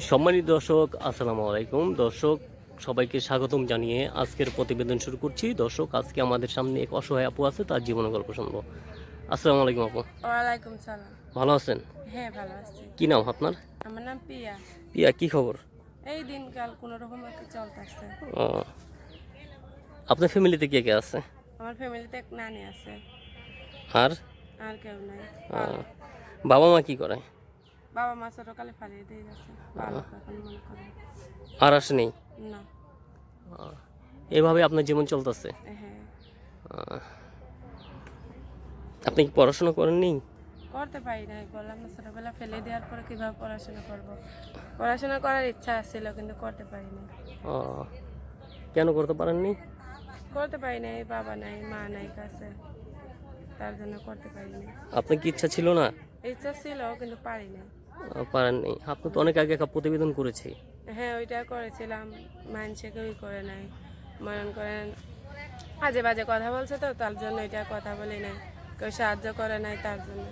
সম্মানিত দর্শক আসসালামু আলাইকুম। দর্শক সবাইকে স্বাগতম জানিয়ে আজকের প্রতিবেদন শুরু করছি। দর্শক আজকে আমাদের সামনে এক অসহায় আপু আছে তার জীবন গল্প শুনব। আসসালামু আলাইকুম আপু। ওয়ালাইকুম সালাম। ভালো আছেন? হ্যাঁ ভালো আছি। কি নাম আপনার? আমার নাম পিয়া। পিয়া কি খবর? এই দিনকাল কোনো রকম একটা চলতেছে। ও, আপনার ফ্যামিলিতে কে কে আছে? আমার ফ্যামিলিতে এক নানি আছে। আর? আর কেউ নাই। বাবা মা কি করে? বাবা মা ছোটকালে ফালিয়ে দিয়ে গেছে। আর আসে নেই? না। এভাবে আপনার জীবন চলতেছে? হ্যাঁ। আপনি কি পড়াশোনা করেননি? করতে পারি নাই বললাম না ছোটবেলা ফেলে দেওয়ার পরে কীভাবে পড়াশোনা করব। পড়াশোনা করার ইচ্ছা ছিল কিন্তু করতে পারি নাই। ও, কেন করতে পারেননি? করতে পারি নাই বাবা নাই মা নাই কাছে। তার জন্য করতে পারি নাই। আপনার কি ইচ্ছা ছিল না? ইচ্ছা ছিল কিন্তু পারি নাই। পারেননি আপনি তো অনেক আগে একটা প্রতিবেদন করেছি। হ্যাঁ ওইটা করেছিলাম। মানুষে কেউই করে নাই। মনে করেন আজে বাজে কথা বলছে তো তার জন্য এটা কথা বলি নাই। কেউ সাহায্য করে নাই তার জন্য।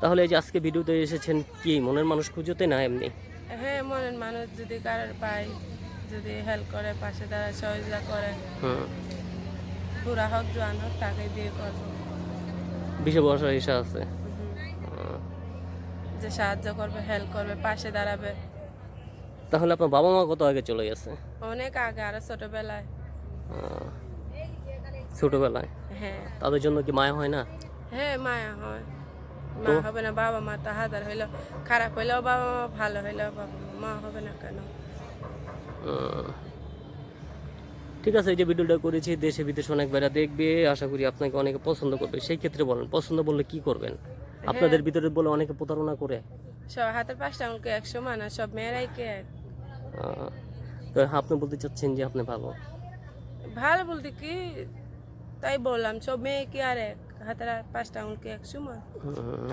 তাহলে এই যে আজকে ভিডিওতে এসেছেন কি মনের মানুষ খুঁজোতে না এমনি? হ্যাঁ মনের মানুষ যদি কারোর পায় যদি হেল্প করে পাশে দাঁড়ায় সহযোগিতা করে। হুম। বুড়া হোক জোয়ান হোক তাকে বিয়ে করব। বিশে বছর এসে আছে। যে সাহায্য করবে হেল্প করবে পাশে দাঁড়াবে। তাহলে আপনার বাবা মা কত আগে চলে গেছে? অনেক আগে আরও ছোটবেলায়। ছোটবেলায়? হ্যাঁ। তাদের জন্য কি মায়া হয় না? হ্যাঁ মায়া হয়। মা হবে না বাবা মা তো হাজার হইল খারাপ হইলেও বাবা মা ভালো হইলেও বাবা মা মা হবে না কেন? ঠিক আছে এই যে ভিডিওটা করেছি দেশে বিদেশে অনেক বেড়া দেখবে আশা করি আপনাকে অনেকে পছন্দ করবে। সেই ক্ষেত্রে বলেন পছন্দ বললে কি করবেন? আপনাদের ভিতরে বলে অনেকে প্রতারণা করে। সব হাতের পাঁচটা আঙুলকে একশো মানা সব মেয়েরাই কে তো আপনি বলতে চাচ্ছেন যে আপনি ভালো? ভালো বলতে কি? তাই বললাম সব মেয়ে কি আর এক? হাতের পাঁচটা আঙুলকে একশো মান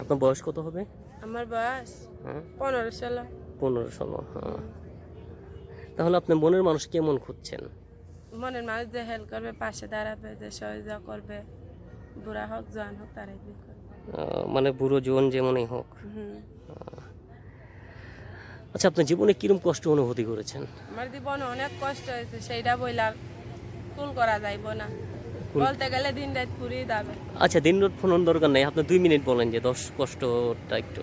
আপনার বয়স কত হবে? আমার বয়স হ্যাঁ। পনেরো ষোলো। পনেরো ষোলো হ্যাঁ। তাহলে আপনি মনের মানুষ কেমন খুঁজছেন? মনের মানুষ যে হেল্প করবে পাশে দাঁড়াবে যে সহযোগিতা করবে বুড়া হোক জোয়ান হোক তারাই বিয়ে করবে? মানে বুড়ো জীবন যেমনই হোক। আচ্ছা আপনার জীবনে কিরম কষ্ট অনুভূতি করেছেন? আমার জীবনে অনেক কষ্ট হয়েছে সেইটা বইলার কুল করা যাইব না। বলতে গেলে দিন রাত ফুরিয়ে যাবে। আচ্ছা দিন রাত ফোন দরকার নেই আপনি দুই মিনিট বলেন যে দশ কষ্টটা একটু।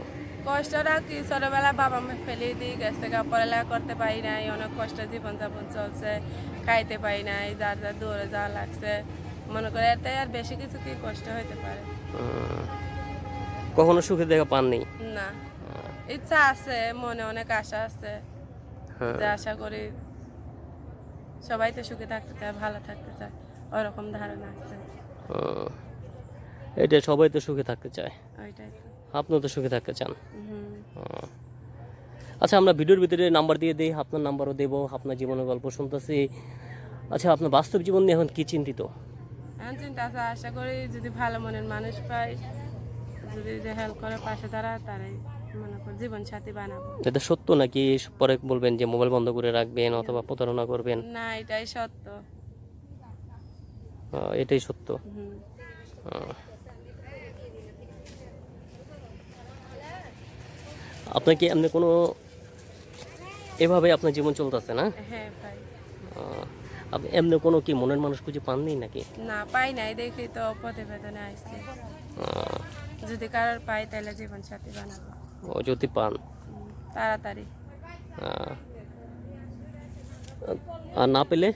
কষ্টটা কি? ছোটবেলা বাবা মা ফেলে দিয়ে গেছে পড়ালেখা করতে পারি নাই অনেক কষ্ট জীবন যাপন চলছে খাইতে পারি নাই যার যার দৌড়ে যাওয়া লাগছে। মনে করে এতে আর বেশি কিছু কি কষ্ট হইতে পারে? কখনো সুখে দেখা পাননি? না। ইচ্ছা আছে মনে অনেক আশা আছে হ্যাঁ। যে আশা করি সবাই তো সুখে থাকতে চায় ভালো থাকতে চায় ওরকম ধারণা আছে। এটা সবাই তো সুখে থাকতে চায়। ওইটাই তো। আপনিও তো সুখে থাকতে চান। হুম। আচ্ছা আমরা ভিডিওর ভিতরে নাম্বার দিয়ে দিই আপনার নাম্বারও দেবো আপনার জীবনের গল্প শুনতেছি। আচ্ছা আপনার বাস্তব জীবন নিয়ে এখন কি চিন্তিত? চিন্তা আশা করি যদি ভালো মনের মানুষ পাই যদি যে হেল্প করে পাশে দাঁড়া তারাই মনে কর জীবন সাথী বানাবো। এটা সত্য নাকি পরে বলবেন যে মোবাইল বন্ধ করে রাখবেন অথবা প্রতারণা করবেন? না এটাই সত্য। এটাই সত্য। হুম। আহ। আপনার কি এমনি কোনো এভাবে আপনার জীবন চলতেছে না? হ্যাঁ ভাই। আপনি এমনি কোনো কি মনের মানুষ খুঁজে পাননি নাকি? না পাই নাই দেখি তো প্রতিবেদনে আসছে। আহ, যদি কারোর পাই তাহলে জীবন সাথী বানাবো। ও যদি পান? তাড়াতাড়ি। আর না পেলে?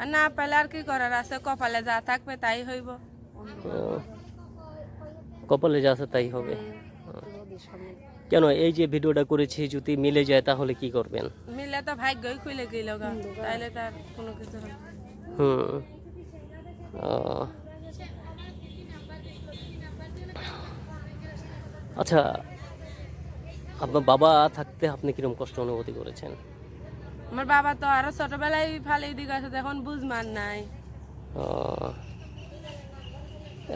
আর না পাইলে আর কি করার আছে? কপালে যা থাকবে তাই হইব। কপালে যা আছে তাই হবে। কেন এই যে ভিডিওটা করেছি যদি মিলে যায় তাহলে কি করবেন? মিলে তো ভাগ্যই খুলে গেল গা তাইলে তার কোনো কিছু। হুম। আচ্ছা আপনার বাবা থাকতে আপনি কীরকম কষ্ট অনুভূতি করেছেন? আমার বাবা তো আরও ছোটবেলায় ফালিয়ে দিয়ে গেছে এখন বুঝমান নাই।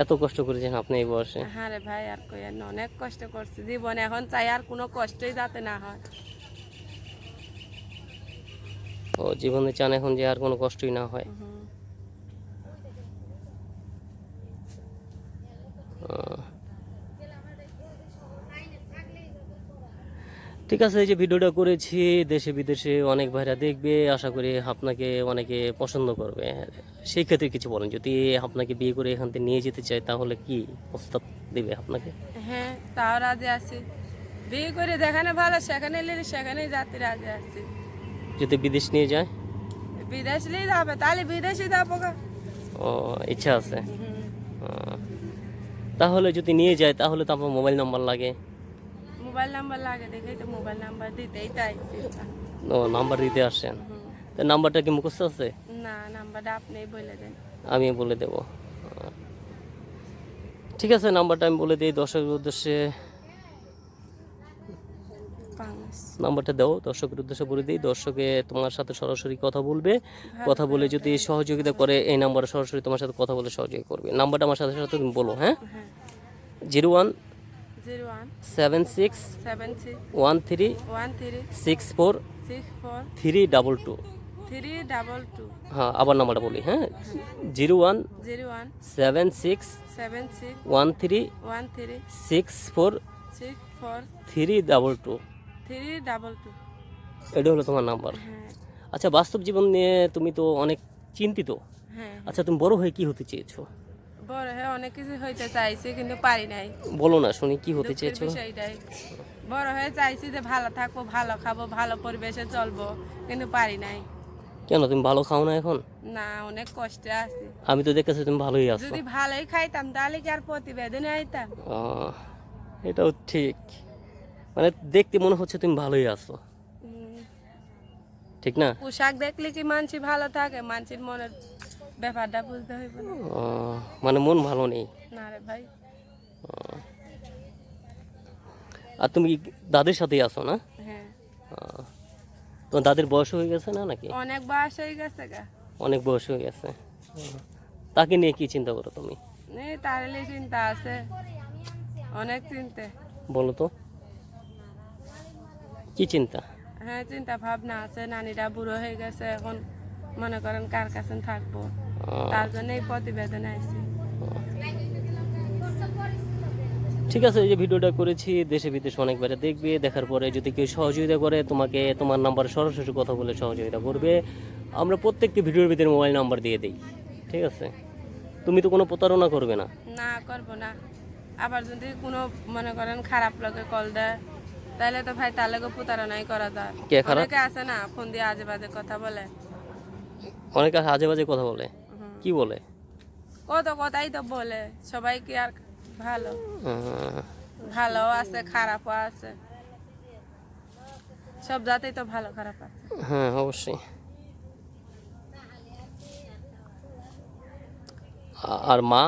এত কষ্ট করেছেন আপনি এই বয়সে? হ্যাঁ রে ভাই আর কই আর অনেক কষ্ট করছি। জীবনে এখন চাই আর কোনো কষ্টই যাতে না হয়। ও জীবনে চান এখন যে আর কোনো কষ্টই না হয় হুম। আহ, ঠিক আছে এই যে ভিডিওটা করেছি দেশে বিদেশে অনেক ভাইরা দেখবে আশা করি আপনাকে অনেকে পছন্দ করবে। সেই ক্ষেত্রে কিছু বলেন যদি আপনাকে বিয়ে করে এখান থেকে নিয়ে যেতে চায় তাহলে কি প্রস্তাব দেবে আপনাকে? হ্যাঁ তাও রাজি আছি। বিয়ে করে যেখানে ভালো সেখানে নিলে সেখানে যাতে রাজি আছি। যদি বিদেশ নিয়ে যায়? বিদেশ নিয়ে যাবে তাহলে বিদেশে যাব ও ইচ্ছা আছে। তাহলে যদি নিয়ে যায় তাহলে তো আপনার মোবাইল নাম্বার লাগে। মোবাইল নাম্বার লাগে দেখেই তো মোবাইল নাম্বার দিতেই চাইছি ও নাম্বার দিতে আসছেন? তো নাম্বারটা কি মুখস্থ আছে? না নাম্বারটা আপনি বলে দেন। আমি বলে দেব। ঠিক আছে নাম্বারটা আমি বলে দিই দর্শকের উদ্দেশ্যে। নাম্বারটা দাও দর্শকের উদ্দেশ্যে বলে দিই। দর্শকে তোমার সাথে সরাসরি কথা বলবে। কথা বলে যদি সহযোগিতা করে এই নাম্বারে সরাসরি তোমার সাথে কথা বলে সহযোগিতা করবে। নাম্বারটা আমার সাথে সাথে তুমি বলো হ্যাঁ? হ্যাঁ। Zero one seven six one three one three six four six four three double two three double two হ্যাঁ আবার নাম্বারটা বলি হ্যাঁ zero one zero one seven six one three one three six four six four three double two three double two এটা হলো তোমার number. হ্যাঁ। আচ্ছা বাস্তব জীবন নিয়ে তুমি তো অনেক চিন্তিত। হ্যাঁ। আচ্ছা তুমি বড় হয়ে কি হতে চেয়েছো? বড় হয়ে অনেক কিছু হইতে চাইছি কিন্তু পারি নাই। বলো না শুনি কি হতে চেয়েছো? বড় হয়ে চাইছি যে ভালো থাকব ভালো খাব ভালো পরিবেশে চলবো কিন্তু পারি নাই। কেন তুমি ভালো খাও না এখন? না অনেক কষ্টে আছি। আমি তো দেখতেছি তুমি ভালোই আছো। যদি ভালোই খাইতাম তাহলে কি আর প্রতিবেদনে আইতাম? এটাও ঠিক। মানে দেখতে মনে হচ্ছে তুমি ভালোই আছো। ঠিক না? পোশাক দেখলে কি মানসি ভালো থাকে? মানসির মনের ব্যাপারটা বুঝতে হইব না। আহ, মানে মন ভালো নেই? না রে ভাই। আর তুমি কি দাদের সাথেই আছো না? হ্যাঁ। আহ, তোমার দাদের বয়স হয়ে গেছে না নাকি? অনেক বয়স হয়ে গেছে গা। অনেক বয়স হয়ে গেছে। তাকে নিয়ে কি চিন্তা করো তুমি? এই তাহলে চিন্তা আছে। অনেক চিন্তা। বলো তো। কি চিন্তা? হ্যাঁ চিন্তা ভাবনা আছে। নানিরা বুড়ো হয়ে গেছে এখন। মনে করেন কার কাছে থাকব? তার জন্য এই প্রতিবেদন আইছি। ঠিক আছে এই যে ভিডিওটা করেছি দেশে বিদেশে অনেক বাইরে দেখবে দেখার পরে যদি কেউ সহযোগিতা করে তোমাকে তোমার নাম্বারে সরাসরি কথা বলে সহযোগিতা করবে। আমরা প্রত্যেকটি ভিডিওর ভিতরে মোবাইল নাম্বার দিয়ে দিই ঠিক আছে? তুমি তো কোনো প্রতারণা করবে না। না করব না। আবার যদি কোনো মনে করেন খারাপ লোকে কল দেয় তাহলে তো ভাই তার লোকে প্রতারণাই করা যায়। কে খারাপ? অনেকে আছে না ফোন দিয়ে আজে বাজে কথা বলে। অনেকে আজে বাজে কথা বলে। কি বলে? কত কথাই তো বলে। সবাই কি আর ভালো। ভালো আছে খারাপও আছে। সব জাতেই তো ভালো খারাপ আছে। হ্যাঁ অবশ্যই। আর মা?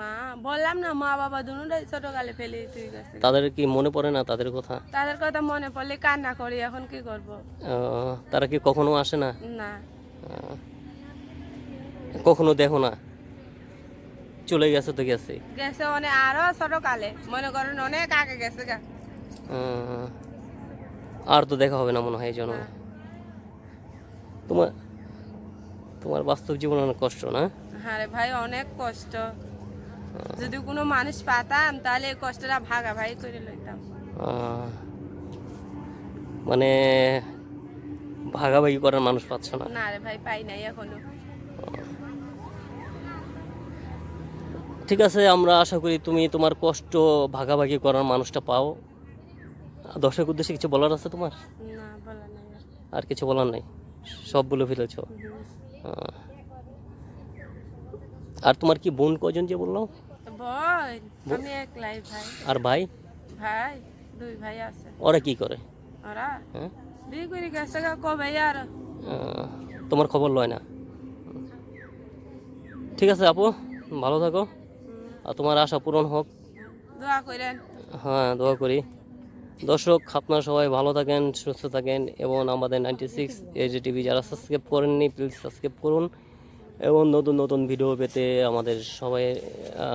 মা বললাম না মা বাবা দুটাই ছোটকালে ফেলে তুই গেছে তাদের কি মনে পড়ে না তাদের কথা? তাদের কথা মনে পড়লে কান্না করি এখন কি করব? তারা কি কখনো আসে না? না। কখনো দেখো না? চলে গেছে তো গেছে। গেছে অনেক আরও ছোটকালে মনে করেন অনেক আগে গেছে গা। আর তো দেখা হবে না মনে হয় এই জন্য। তোমার তোমার বাস্তব জীবন অনেক কষ্ট না? হ্যাঁ রে ভাই অনেক কষ্ট। যদি কোনো মানুষ পাতাম তাহলে এই কষ্টটা ভাগাভাগি করে লইতাম। মানে ভাগাভাগি করার মানুষ পাচ্ছ না? না রে ভাই পাই নাই এখনও। ঠিক আছে আমরা আশা করি তুমি তোমার কষ্ট ভাগাভাগি করার মানুষটা পাও। দর্শক উদ্দেশ্যে কিছু বলার আছে তোমার? আর। আর কিছু বলার নাই? সব বলে ফেলেছ আর তোমার কি বোন কজন যে বলল? বল আমি একলাই ভাই। আর ভাই? ভাই দুই ভাই আছে। ওরা কি করে? ওরা? হ্যাঁ? বিয়ে করে গেছে কবে আর? তোমার খবর লয় না। ঠিক আছে আপু ভালো থাকো। আর তোমার আশা পূরণ হোক। দোয়া করেন। হ্যাঁ দোয়া করি। দর্শক আপনারা সবাই ভালো থাকেন সুস্থ থাকেন এবং আমাদের নাইনটি সিক্স এজি টিভি যারা সাবস্ক্রাইব করেননি প্লিজ সাবস্ক্রাইব করুন। এবং নতুন নতুন ভিডিও পেতে আমাদের সবাই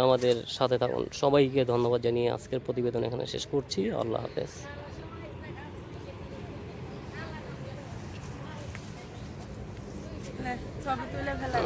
আমাদের সাথে থাকুন। সবাইকে ধন্যবাদ জানিয়ে আজকের প্রতিবেদন এখানে শেষ করছি। আল্লাহ হাফেজ। নে, ছবি তুলে ফেলা